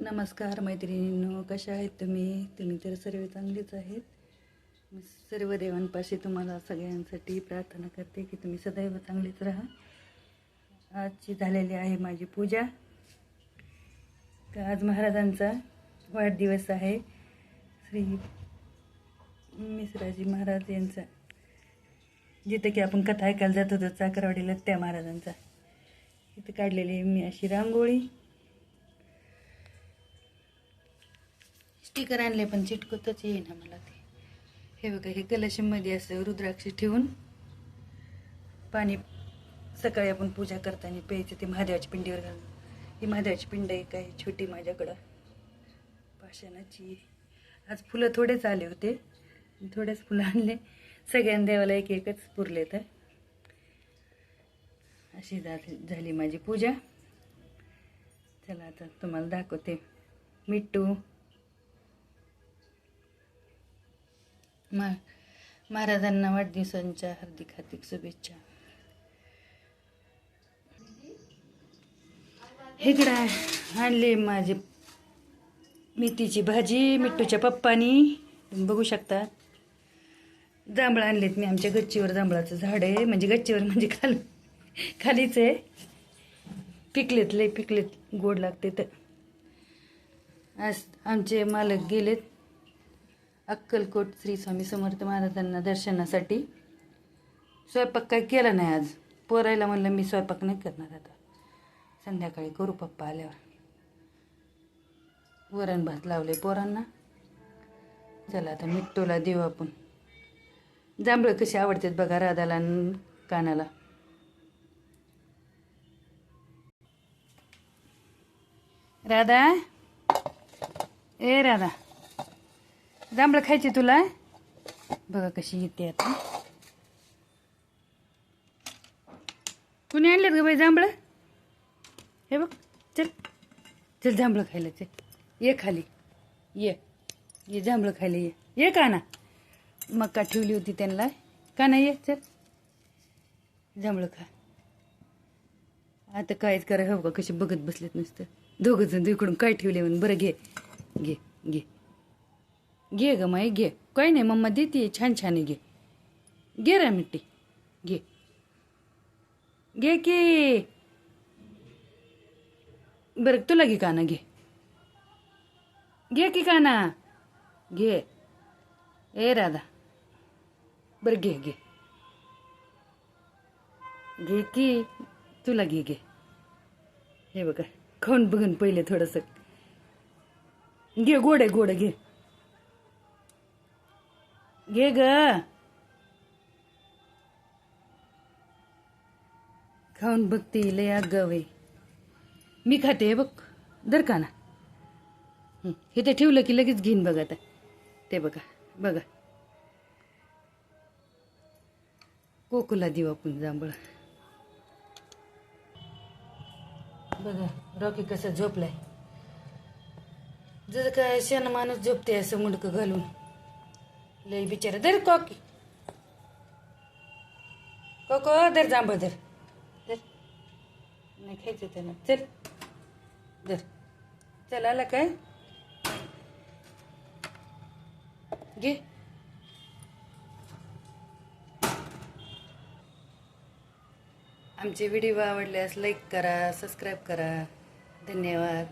नमस्कार मैत्रिणींनो कशा आहेत तुम्ही? तुम्ही तर सर्व चांगलेच आहेत. मी सर्व देवांपाशी तुम्हाला सगळ्यांसाठी प्रार्थना करते की तुम्ही सदैव चांगलेच राहा. आजची झालेली आहे माझी पूजा. तर आज महाराजांचा वाढदिवस आहे. श्री मिश्राजी महाराज यांचा जिथं की आपण कथा ऐकायला जात होतो चाकरवाडीला त्या महाराजांचा. इथं काढलेली मी अशी रांगोळी. स्टिकर आणले पण चिटकतच येईना मला ते. हे बघा हे कलशमध्ये असं रुद्राक्ष ठेवून पाणी सकाळी आपण पूजा करताना प्यायचं ते महादेवाच्या पिंडीवर घालून. ही महादेवाची पिंड एक आहे छोटी माझ्याकडं. पाषाणाची. आज फुलं थोडेच आले होते. थोडेच फुलं आणले. सगळ्यांना देवाला एक एकच पुरले तर. अशी झाली माझी पूजा. चला आता तुम्हाला दाखवते. मिट्टू. मा महाराजांना वाढदिवसांच्या हार्दिक हार्दिक शुभेच्छा. इकडं आणले माझी मेथीची भाजी मिठूच्या पप्पानी. तुम्ही बघू शकता. जांभळं आणलेत मी आमच्या गच्चीवर जांभळाचं झाड आहे. म्हणजे गच्चीवर म्हणजे खाल खालीच आहे. पिकलेत लय पिकलेत. गोड लागते तर. आज आमचे मालक गेलेत. अक्कलकोट श्री स्वामी समर्थ महाराजांना दर्शनासाठी स्वयंपाक काय केला नाही आज. पोरायला म्हणलं मी स्वयंपाक नाही करणार आता. संध्याकाळी करू पप्पा आल्यावर. वरण भात लावले पोरांना. चला आता मिट्टूला देऊ आपण. जांभळं कशी आवडतात बघा राधाला कानाला. राधा? ए राधा. जांभळं खायची तुला? बघा कशी येते आता. कुणी आणलेत ग बाई जांभळं? हे बघ चल. चल जांभळं खायला चल. ये खाली. ये. ये जांभळं खायला ये. ये का ना मका ठेवली होती त्यांना. का नाही ये चल. जांभळं खा. आता कायच करा हो का कशी बघत बसलेत नुसतं. दोघं जण इकडून काय ठेवले म्हणून बरं घे. घे घे. घे ग माई घे काही नाही मम्मा देते छान छान आहे घे घे रा मिट्टी. घे घे की. बरं तुला घे काना घे घे की काना. घे ए राधा. बरं घे घे. घे की. तुला घे घे. हे बघा खाऊन बघून पहिले थोडंसं. घे गोड आहे गोड घे. घे ग खाऊन बघते लया गवे मी खाते बघ दर का ना हे ते ठेवलं की लगेच घेईन बघा आता ते बघा बघा कोकोला देऊ आपण जांभळ बघा रॉकी कसं झोपलाय जसं काय शेण माणूस झोपते असं मुडकं घालून लई बिचारा धर कॉकी. कोको धर जांब धर. दर नाही खायचं त्याला. चल. धर. चल आला काय? घे. आमचे व्हिडिओ आवडल्यास लाईक करा सबस्क्राईब करा. धन्यवाद.